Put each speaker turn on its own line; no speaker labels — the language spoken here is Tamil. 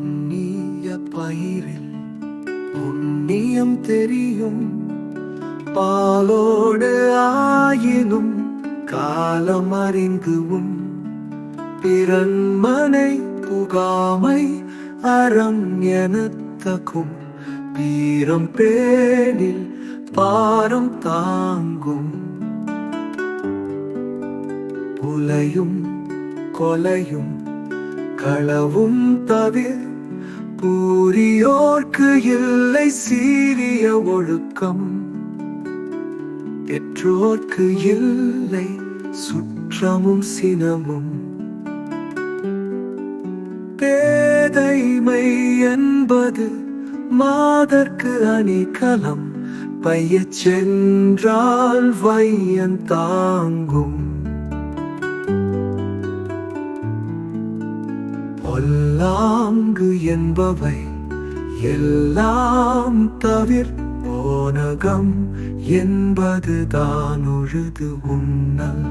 புண்ணிய பயிரில் புண்ணியம் தெரியும். பாலோடு ஆயினும் காலம் அறிந்துவும். பிறன்மனை புகாமை அறம் எனத்தகும். பீரம் பேரில் பாரம் தாங்கும். புலையும் கொலையும் களவும் தவிர் பூரியோர்க்கு இல்லை சீரிய ஒழுக்கம். பெற்றோர்க்கு இல்லை சுற்றமும் சினமும். பேதைமை என்பது மாதற்கு அணிகலம் பைய சென்றால் வையன் தாங்கும். பொல்லாங்கு என்பவை எல்லாம் தவிர் போனகம் என்பது தான் உழுது உண்ணல்.